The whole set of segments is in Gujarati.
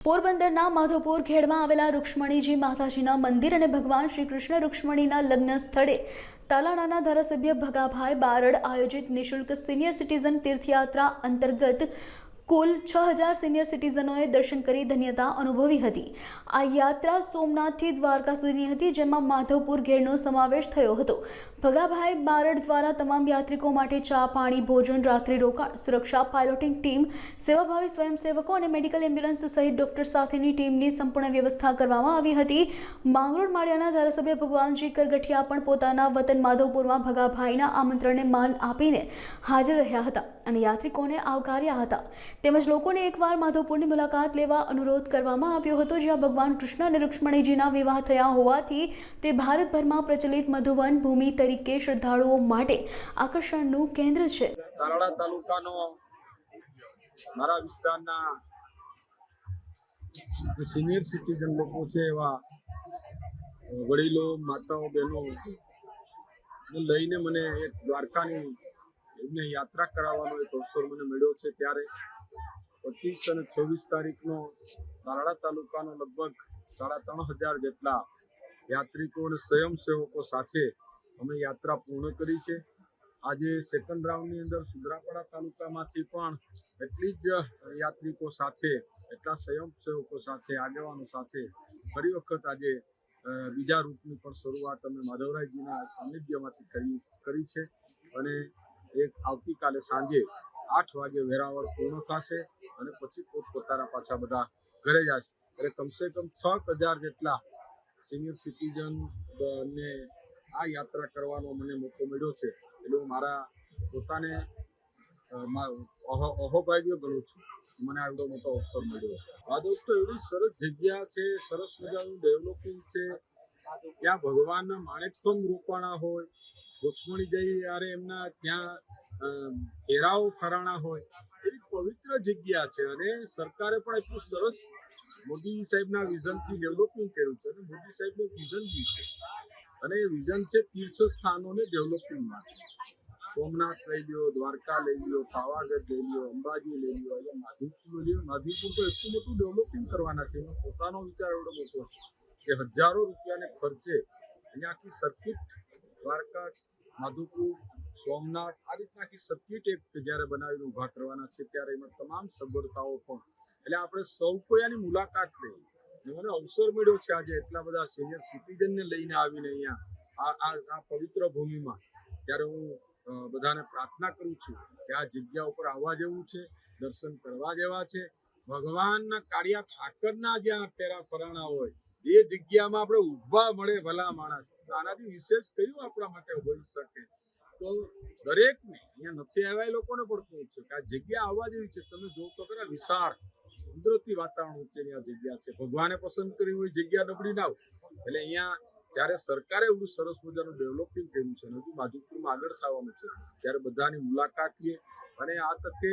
પોરબંદરના માધવપુર ખેડમાં આવેલા રૂક્ષ્મણીજી માતાજીના મંદિર અને ભગવાન શ્રી કૃષ્ણ રૂક્ષ્મણીના લગ્ન સ્થળે તાલાણાના ધારાસભ્ય ભગાભાઈ બારડ આયોજિત નિઃશુલ્ક સિનિયર સિટીઝન તીર્થયાત્રા અંતર્ગત કુલ છ હજાર સિનિયર સિટીઝનોએ દર્શન કરી ધન્યતા અનુભવી હતી. આ યાત્રા સોમનાથથી દ્વારકા સુધીની હતી, જેમાં માધવપુર ઘેરનો સમાવેશ થયો હતો. ભગાભાઈ બારડ દ્વારા તમામ યાત્રિકો માટે ચા, પાણી, ભોજન, રાત્રિ રોકાણ, સુરક્ષા, પાયલોટિંગ ટીમ, સેવાભાવી સ્વયંસેવકો અને મેડિકલ એમ્બ્યુલન્સ સહિત ડોક્ટર સાથેની ટીમની સંપૂર્ણ વ્યવસ્થા કરવામાં આવી હતી. માંગરોળ માળિયાના ધારાસભ્ય ભગવાનજી કરગઠિયા પણ પોતાના વતન માધવપુરમાં ભગાભાઈના આમંત્રણને માન આપીને હાજર રહ્યા હતા અને યાત્રિકોને આવકાર્યા હતા. તેમજ લોકોને એકવાર માધવપુરની મુલાકાત લેવા અનુરોધ કરવામાં આવ્યો હતો, જ્યાં ભગવાન કૃષ્ણ અને રૂક્ષ્મણીજીના વિવાહ થયા હોવાથી તે ભારતભરમાં પ્રચલિત મધુવન ભૂમિ તરીકે શ્રદ્ધાળુઓ માટે આકર્ષણનું કેન્દ્ર છે. તાલાળા તાલુકાનો મારા વિસ્તારના સિનિયર સિટીઝન લોકો છે એવા વડીલો, માતાઓ, બહેનો લઈને મને એક દ્વારકાની એમને યાત્રા કરાવવાનો એક અવસર મને મળ્યો છે ત્યારે. પચીસ અને છવ્વીસ તારીખનો તારાડા તાલુકાનો લગભગ સાડા ત્રણ હજાર જેટલા યાત્રિકો અને સ્વયંસેવકો સાથે અમે યાત્રા પૂર્ણ કરી છે. આજે સેકન્ડ રાઉન્ડની અંદર સુદ્રાપાડા તાલુકામાંથી પણ એટલી જ યાત્રિકો સાથે, એટલા સ્વયંસેવકો સાથે, આગેવાનો સાથે ફરી વખત આજે બીજા રૂટની પણ શરૂઆત અમે માધવરાયજીના સાનિધ્યમાંથી કરી કરી છે. અને એક આવતીકાલે સાંજે આઠ વાગે વેરાવળ પૂર્ણ થશે. અને પછી પોતપોતાના પાછા બધા ઘરે જશે એટલે કમસે કમ છ હજાર જેટલા સિનિયર સિટીઝન ને આ યાત્રા કરવાનો મને મોકો મળ્યો છે. એટલે હું મારા પોતાને અહોભાગ્ય ગણું છું. મને આવડો મોટો અવસર મળ્યો છે. માધવ તો એવી સરસ જગ્યા છે, સરસ મજાનું ડેવલપિંગ છે. ત્યાં ભગવાનના માણેકસ્તંભ રોપાણા હોય રુક્ષ્મણી જઈ યારે એમના ત્યાં ઘેરાઓ ફરાણા હોય. પવિત્ર જગ્યા છે અને સરકારે પણ એટલું સરસ મોદી સાહેબના વિઝનથી ડેવલપિંગ કર્યું છે અને મોદી સાહેબનું વિઝન બી છે. અને વિઝન છે તીર્થ સ્થાનોને ડેવલપિંગ માટે. સોમનાથ લઈ લ્યો, દ્વારકા લઈ લ્યો, પાવાગઢ લઈ લ્યો, અંબાજી લઈ લ્યો એટલે માધીપુર લઈ લ્યો. માધીપુર તો એટલું મોટું ડેવલપિંગ કરવાના છે. એનો પોતાનો વિચાર એવડો મોટો છે કે હજારો રૂપિયાને ખર્ચે અહીંયા આખી સર્કિટ દ્વારકા માધવપુર સોમનાથ આ રીતના આખી સર્કિટ એક જ્યારે બનાવીને ઊભા કરવાના છે. ત્યારે એમાં તમામ સગવડતાઓ પણ. એટલે આપણે સૌ કોઈ આની મુલાકાત લઈ. મને અવસર મળ્યો છે આજે એટલા બધા સિનિયર સિટીઝનને લઈને આવીને અહીંયા આ આ પવિત્ર ભૂમિમાં. ત્યારે હું બધાને પ્રાર્થના કરું છું કે આ જગ્યા ઉપર આવવા જેવું છે, દર્શન કરવા જેવા છે. ભગવાનના કાળિયા ઠાકરના જ્યાં પેરા ફરાણા હોય, એ જગ્યામાં આપણે ઊભા મળે ભલા માણસ. આનાથી વિશેષ કયું આપણા માટે હોઈ શકે? તો દરેકને, અહીંયા નથી આવ્યા એ લોકોને પણ કહું છું કે આ જગ્યા આવવા જેવી છે. તમે જો તો ખરા વિશાળ, કુદરતી વાતાવરણ વચ્ચેની આ જગ્યા છે. ભગવાને પસંદ કરી હોય જગ્યા નબળી ના એટલે અહીંયા જ્યારે સરકારે એવું સરસ મજાનું ડેવલપિંગ કર્યું છે હજુ માધુપુરમાં આગળ થવાનું છે, ત્યારે બધાની મુલાકાત લઈએ. અને આ તકે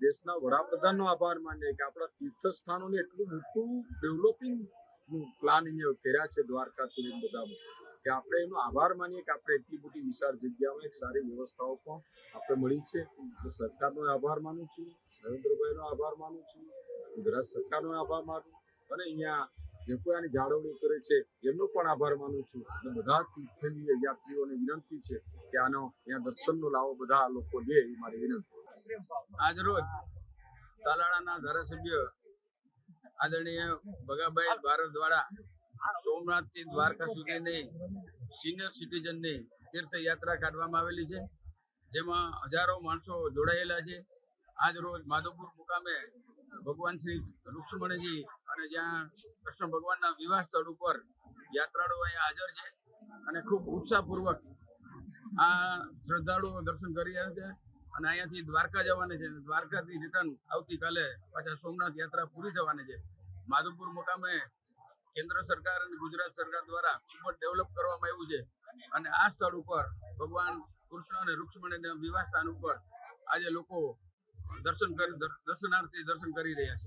દેશના વડાપ્રધાનનો આભાર માનીએ કે આપણા તીર્થસ્થાનોને એટલું મોટું ડેવલપિંગ પ્લાન અહીંયા કર્યા છે, દ્વારકાથી બધા કે આપણે એનો આભાર માનીએ કે આપણે એટલી મોટી વિશાળ જગ્યામાં એક સારી વ્યવસ્થાઓ પણ આપણે મળી છે. સરકારનો આભાર માનું છું, નરેન્દ્રભાઈનો આભાર માનું છું, ગુજરાત સરકારનો આભાર માનું અને અહીંયા જે કોઈ આની જાળવણી કરે છે, એમનો પણ આભાર માનું છું. અને બધા તીર્થની યાત્રીઓને વિનંતી છે કે આનો અહીંયા દર્શનનો લાવો, બધા લોકો લે એ મારી વિનંતી. આજરોજ તાલાળાના ધારાસભ્ય આદરણીય ભગાભાઈ ભારત દ્વારા સોમનાથથી દ્વારકા સુધીની સિનિયર સિટીઝનની તીર્થયાત્રા કાઢવામાં આવેલી છે. જેમાં હજારો માણસો જોડાયેલા છે. આજ રોજ માધવપુર મુકામે ભગવાન શ્રી રૂક્ષ્મણીજી અને જ્યાં કૃષ્ણ ભગવાનના વિવાહ સ્થળ ઉપર યાત્રાળુઓ અહીંયા હાજર છે અને ખૂબ ઉત્સાહપૂર્વક આ શ્રદ્ધાળુઓ દર્શન કરી રહ્યા છે અને અહીંયાથી દ્વારકા જવાની છે. દ્વારકાથી રિટર્ન આવતીકાલે પાછા સોમનાથ યાત્રા પૂરી થવાની છે. માધવપુર મુકામે કેન્દ્ર સરકાર અને ગુજરાત સરકાર દ્વારા ખૂબ જ ડેવલપ કરવામાં આવ્યું છે. અને આ સ્થળ ઉપર ભગવાન કૃષ્ણ અને રૂક્ષ્મણીના વિવાહ સ્થાન ઉપર આજે લોકો દર્શન કરી, દર્શનાર્થી દર્શન કરી રહ્યા છે.